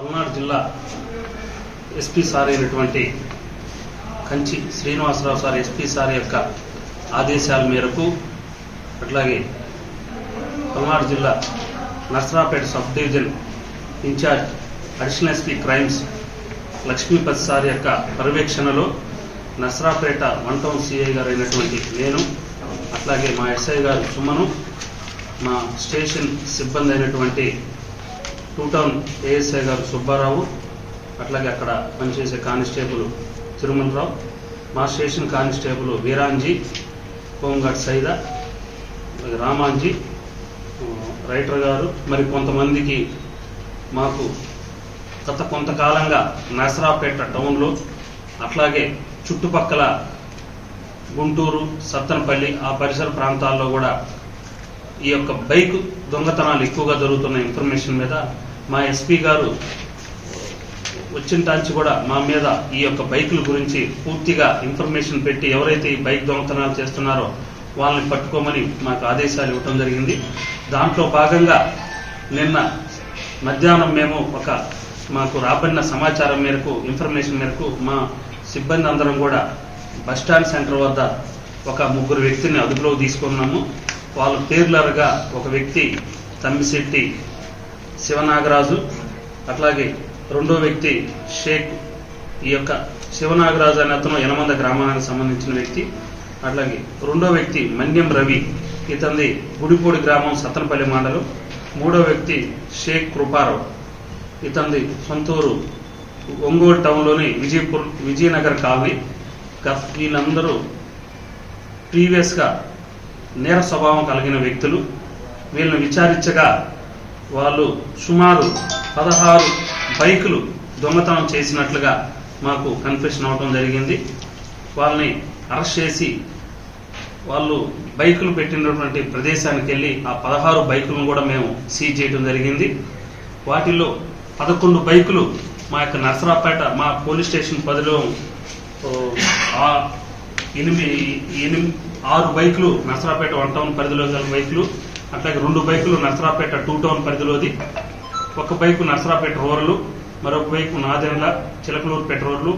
పల్నాడు జిల్లా SP sir అయినటువంటి Kanchi Srinivasarao sir SP sir యొక్క ఆదేశాల మేరకు అట్లాగే పల్నాడు జిల్లా Narasaraopeta sub division incharge additional SP crimes Lakshmipathi sir యొక్క పర్యవేక్షణలో నర్సరాపేట వన్ టౌన్ సిఐ గారు అయినటువంటి నేను అట్లాగే మా ఎస్ఐ గారు సుమను మా స్టేషన్ సిబ్బంది అయినటువంటి టూ టౌన్ ఏఎస్ఐ గారు సుబ్బారావు అట్లాగే అక్కడ పనిచేసే కానిస్టేబుల్ తిరుమలరావు మా station constable Veeranji home guard Saida Ramanji writer గారు మరి కొంతమందికి మాకు గత కొంతకాలంగా నసరాపేట టౌన్లో అట్లాగే చుట్టుపక్కల గుంటూరు సత్తనపల్లి ఆ పరిసర ప్రాంతాల్లో కూడా ఈ యొక్క బైక్ దొంగతనాలు ఎక్కువగా జరుగుతున్న ఇన్ఫర్మేషన్ మీద మా ఎస్పీ గారు వచ్చిన టాంచి కూడా మా మీద ఈ యొక్క బైకుల గురించి పూర్తిగా ఇన్ఫర్మేషన్ పెట్టి ఎవరైతే ఈ బైక్ దొంగతనాలు చేస్తున్నారో వాళ్ళని పట్టుకోమని మాకు ఆదేశాలు ఇవ్వడం జరిగింది. దాంట్లో భాగంగా నిన్న మధ్యాహ్నం మేము ఒక మాకు రాబడిన సమాచారం మేరకు ఇన్ఫర్మేషన్ మేరకు మా సిబ్బంది అందరం కూడా బస్టాండ్ సెంటర్ వద్ద ఒక ముగ్గురు వ్యక్తిని అదుపులోకి తీసుకున్నాము. వాళ్ళ పేర్లరగా ఒక వ్యక్తి తమ్మిశెట్టి శివనాగరాజు అట్లాగే రెండో వ్యక్తి షేక్. ఈ యొక్క శివనాగరాజు అనే అతను యనమంద గ్రామానికి సంబంధించిన వ్యక్తి. అట్లాగే రెండో వ్యక్తి మన్యం రవి ఇతంది గుడిపూడి గ్రామం సత్తనపల్లి మండలం. మూడో వ్యక్తి షేక్ కృపారావు ఇతంది సొంతూరు ఒంగోలు టౌన్లోని విజయపూర్ విజయనగర్ కాలనీ. గత వీళ్ళందరూ ప్రీవియస్గా నేర స్వభావం కలిగిన వ్యక్తులు వీళ్ళని విచారించగా వాళ్ళు సుమారు పదహారు బైకులు దొంగతనం చేసినట్లుగా మాకు కన్ఫ్యూషన్ అవడం జరిగింది. వాళ్ళని అరెస్ట్ చేసి వాళ్ళు బైకులు పెట్టినటువంటి ప్రదేశానికి వెళ్ళి ఆ పదహారు బైకులను కూడా మేము సీజ్ చేయడం జరిగింది. వాటిల్లో పదకొండు బైకులు మా యొక్క నర్సరాపేట మా పోలీస్ స్టేషన్ పరిధిలో ఆ ఎనిమిది ఎనిమిది ఆరు బైకులు నర్సరాపేట వన్ టౌన్ పరిధిలో గల బైకులు అట్లాగే రెండు బైకులు నర్సరాపేట టూ టౌన్ పరిధిలోది. ఒక బైకు నర్సరాపేట రూరల్ మరొక బైకు నాదెండ్ల చిలకలూరు పెట్రోర్లు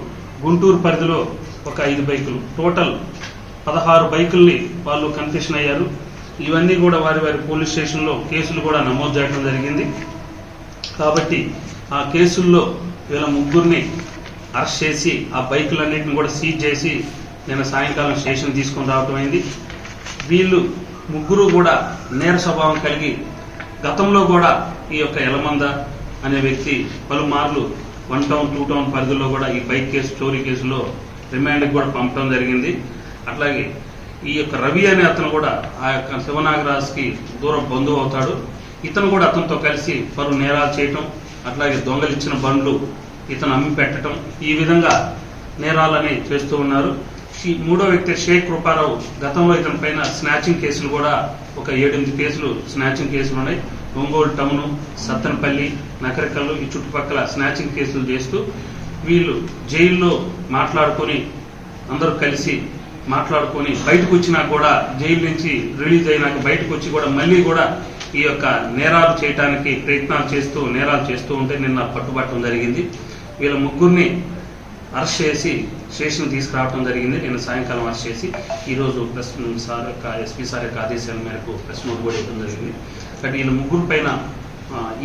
గుంటూరు పరిధిలో ఒక ఐదు బైకులు. టోటల్ పదహారు బైకుల్ని వాళ్ళు కన్ఫ్యూషన్ అయ్యారు. ఇవన్నీ కూడా వారి వారి పోలీస్ స్టేషన్లో కేసులు కూడా నమోదు చేయడం జరిగింది. కాబట్టి ఆ కేసుల్లో వీళ్ళ ముగ్గురిని అరెస్ట్ చేసి ఆ బైకులన్నింటిని కూడా సీజ్ చేసి నిన్న సాయంకాలం స్టేషన్ తీసుకొని రావటం అయింది. వీళ్ళు ముగ్గురు కూడా నేర స్వభావం కలిగి గతంలో కూడా ఈ యొక్క ఎలమంద అనే వ్యక్తి పలుమార్లు వన్ టౌన్ టూ టౌన్ పరిధిలో కూడా ఈ బైక్ కేసు చోరీ కేసులో రిమాండ్కి కూడా పంపడం జరిగింది. అట్లాగే ఈ యొక్క రవి అనే అతను కూడా ఆ యొక్క శివనాగరాజ్కి దూరం బంధువు అవుతాడు. ఇతను కూడా అతనితో కలిసి పలు నేరాలు చేయటం అట్లాగే దొంగలిచ్చిన బండ్లు ఇతను అమ్మి పెట్టడం ఈ విధంగా నేరాలని చేస్తూ ఉన్నారు. మూడో వ్యక్తి షేక్ కృపారావు గతంలో ఇతని పైన స్నాచింగ్ కేసులు కూడా ఒక ఏడెనిమిది కేసులు స్నాచింగ్ కేసులు ఉన్నాయి. ఒంగోలు టౌను సత్తనపల్లి నకరికల్లు ఈ చుట్టుపక్కల స్నాచింగ్ కేసులు చేస్తూ వీళ్ళు జైల్లో మాట్లాడుకొని అందరూ కలిసి మాట్లాడుకొని బయటకు వచ్చినా కూడా జైలు నుంచి రిలీజ్ అయినాక బయటకు వచ్చి కూడా మళ్ళీ కూడా ఈ యొక్క నేరాలు చేయడానికి ప్రయత్నాలు చేస్తూ నేరాలు చేస్తూ ఉంటే నిన్న పట్టుబట్టడం జరిగింది. వీళ్ళ ముగ్గురిని అరెస్ట్ చేసి స్టేషన్ తీసుకురావడం జరిగింది. నిన్న సాయంకాలం అరెస్ట్ చేసి ఈరోజు ప్రెస్ సార్ యొక్క ఎస్పీ సార్ యొక్క ఆదేశాల మేరకు ప్రెస్ నోట్ కూడా ఇవ్వడం జరిగింది. కానీ వీళ్ళ ముగ్గురు పైన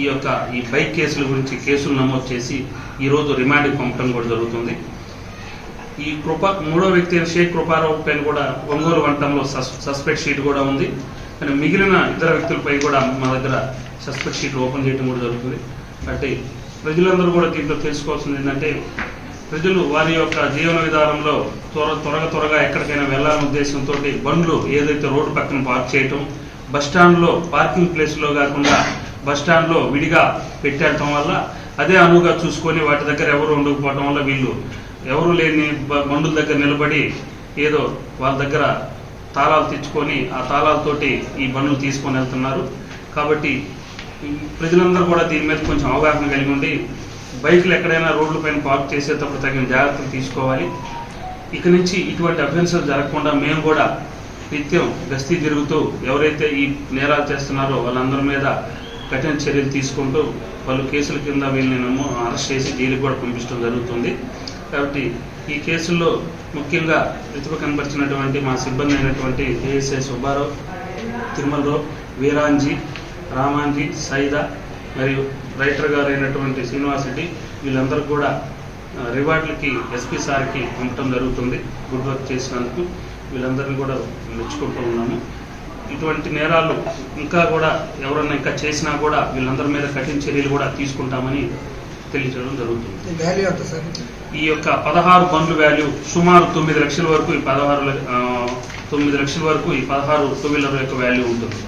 ఈ యొక్క ఈ బైక్ కేసుల గురించి కేసులు నమోదు చేసి ఈరోజు రిమాండ్కి పంపడం కూడా జరుగుతుంది. ఈ కృప మూడో వ్యక్తి అయిన షేక్ కృపారావు పైన కూడా ఒంగోలు వంటంలో సస్పెక్ట్ షీట్ కూడా ఉంది. కానీ మిగిలిన ఇతర వ్యక్తులపై కూడా మా దగ్గర సస్పెక్ట్ షీట్ ఓపెన్ చేయడం కూడా జరుగుతుంది. కాబట్టి ప్రజలందరూ కూడా దీంట్లో తెలుసుకోవాల్సింది ఏంటంటే ప్రజలు వారి యొక్క జీవన విధానంలో త్వర త్వరగా త్వరగా ఎక్కడికైనా వెళ్ళాలనే ఉద్దేశంతో బండ్లు ఏదైతే రోడ్డు పక్కన పార్క్ చేయటం బస్ స్టాండ్లో పార్కింగ్ ప్లేస్లో కాకుండా బస్ స్టాండ్లో విడిగా పెట్టడం వల్ల అదే అనువుగా చూసుకొని వాటి దగ్గర ఎవరు ఉండకపోవడం వల్ల వీళ్ళు ఎవరు లేని బ- బండుల దగ్గర నిలబడి ఏదో వాళ్ళ దగ్గర తాళాలు తెచ్చుకొని ఆ తాళాలతోటి ఈ బండ్లు తీసుకొని వెళ్తున్నారు. కాబట్టి ప్రజలందరూ కూడా దీని మీద కొంచెం అవగాహన కలిగి ఉండి బైకులు ఎక్కడైనా రోడ్ల పైన పార్క్ చేసేటప్పుడు తగిన జాగ్రత్తలు తీసుకోవాలి. ఇక నుంచి ఇటువంటి అభ్యర్థులు జరగకుండా మేము కూడా నిత్యం గస్తీ తిరుగుతూ ఎవరైతే ఈ నేరాలు చేస్తున్నారో వాళ్ళందరి మీద కఠిన చర్యలు తీసుకుంటూ పలు కేసుల కింద వీళ్ళని అరెస్ట్ చేసి జైలుకి కూడా పంపించడం జరుగుతుంది. కాబట్టి ఈ కేసుల్లో ముఖ్యంగా ప్రతిభ కనపరిచినటువంటి మా సిబ్బంది అయినటువంటి ఏఎస్ఐ సుబ్బారావు తిరుమలరావు వీరాంజీ రామాంజీ సైదా మరియు రైటర్ గారు అయినటువంటి శ్రీనివాస్ రెడ్డి వీళ్ళందరూ కూడా రివార్డులకి ఎస్పీ సార్కి పంపడం జరుగుతుంది. గుడ్ వర్క్ చేసినందుకు వీళ్ళందరినీ కూడా మెచ్చుకుంటూ ఉన్నాము. ఇటువంటి నేరాలు ఇంకా కూడా ఎవరన్నా ఇంకా చేసినా కూడా వీళ్ళందరి మీద కఠిన చర్యలు కూడా తీసుకుంటామని తెలియజేయడం జరుగుతుంది. ఈ యొక్క పదహారు బండ్లు వాల్యూ సుమారు తొమ్మిది లక్షల వరకు ఈ పదహారు తొమ్మిది లక్షల వరకు ఈ పదహారు టూ వీలర్ యొక్క వాల్యూ ఉంటుంది.